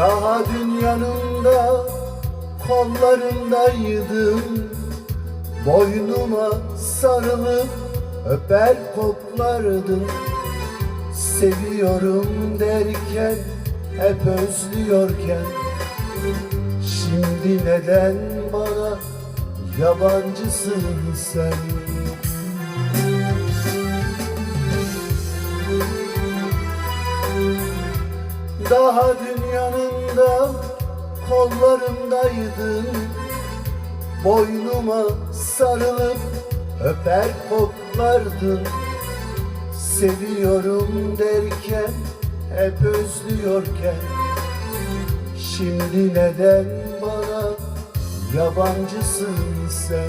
Daha dün yanında kollarındaydım Boynuma sarılıp öper koklardım. Seviyorum derken hep özlüyorken. Şimdi neden bana yabancısın sen? Daha dün yanında kollarımdaydın Boynuma sarılıp öper koklardın Seviyorum derken hep özlüyorken. Şimdi neden bana yabancısın sen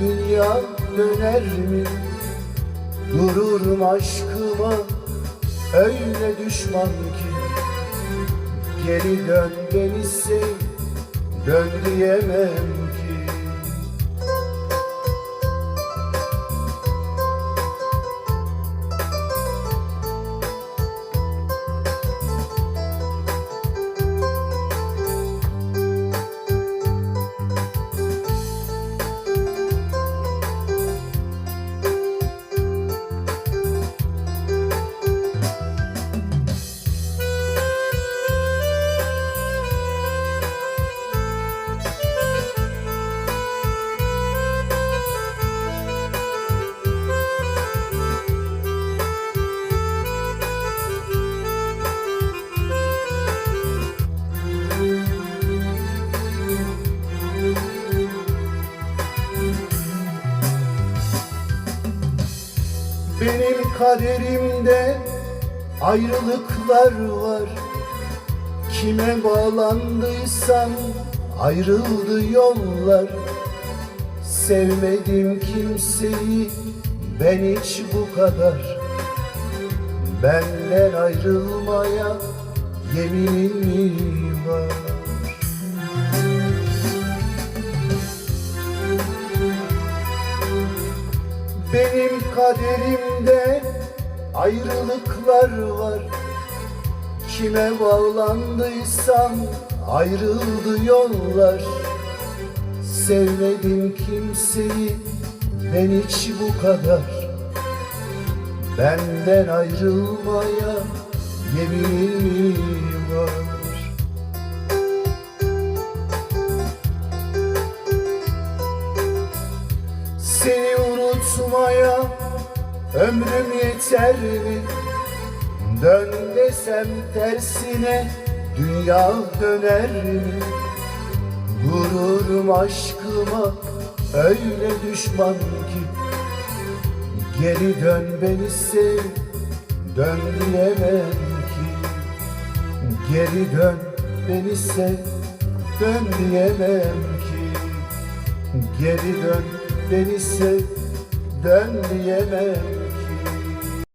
dünya döner mi? Dururum aşkıma öyle düşman ki Geri dön beni sev, dön diyemem Benim kaderimde ayrılıklar var. Kime bağlandıysam ayrıldı yollar. Sevmedim kimseyi ben hiç bu kadar. Benden ayrılmaya yeminim. mi var? Benim kaderimde ayrılıklar var. Kime bağlandıysam ayrıldı yollar. Sevmedim kimseyi ben hiç bu kadar. Benden ayrılmaya yeminim var ömrüm yeter mi? Dön desem tersine dünya döner mi? Gururum aşkıma öyle düşman ki Geri dön beni sev, dön diyemem ki Geri dön beni sev, dön diyemem ki Geri dön beni sev, dön diyemem